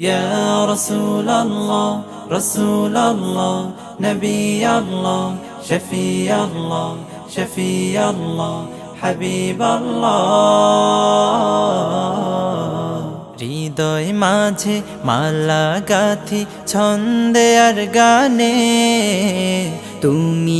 يا رسول الله رسول الله نبي الله شفي الله شفي الله حبيب الله হৃদয় মাঝে মালা গাথি ছন্দে আর গানে তুমি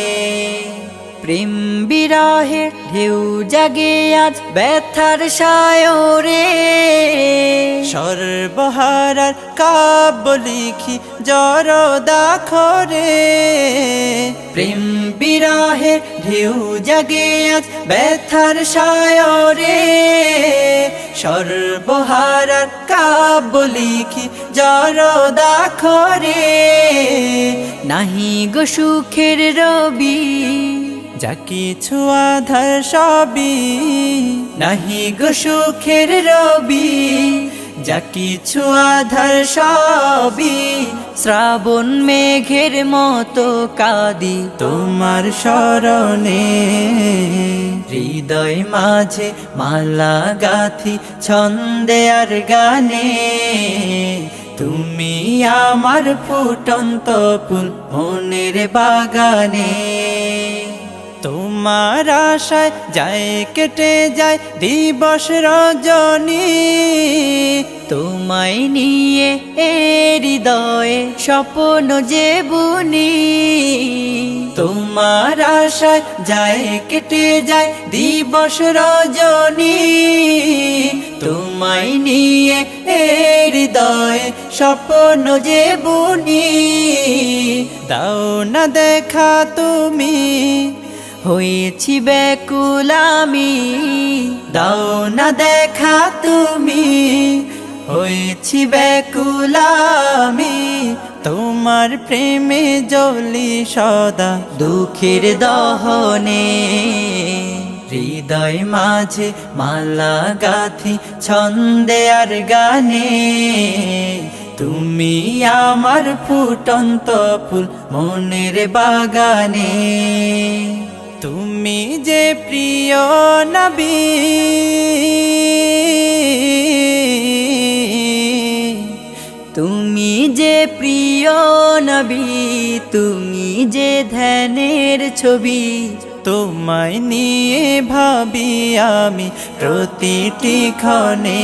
প্রেম বিরহে ঢেউ জাগে আজ ব্যথার সায়রে। সর্বহারার কাব্য লিখি জর দাখরে প্রেম বিরহে ঢেউ জাগে আজ ব্যথার সায়রে। সর্বহারার কাব্য লিখি জর দাখরে নাহি গো সুখের রবি। যা কিছু আধার সবই, নাহি গো সুখের রবি। যা কিছু আধার সবই, শ্রাবণ মেঘের মতো কাদি তোমার স্মরণে হৃদয় মাঝে মালা গাথি, ছন্দে আর গানে। তুমি আমার ফুটন্ত ফুল মনের বাগানে। তোমার আশায় যায়, কেটে যায় দিবস রজনী। তোমায় নিয়ে হৃদয়ে স্বপ্ন যে বুনি। তোমার আশায় যায়, কেটে যায় দিবস রজনী। তোমায় নিয়ে হৃদয় স্বপ্ন যে বুনি। দাও না দেখা তুমি হয়েছি ব্যাকুল আমি দাও না দেখা তুমি। হয়েছি ব্যাকুলামি তোমার প্রেমে জলি সদা দুঃখের দহনে। হৃদয় মাঝে মালা গাথি, ছন্দে আর গানে। তুমি আমার ফুটন্ত ফুল মনের বাগানে। তুমি যে প্রিয় নবী। তুমি যে প্রিয় নবী, তুমি যে ধ্যানের ছবি। তোমায় নিয়ে ভাবি আমি প্রতিটি ক্ষণে।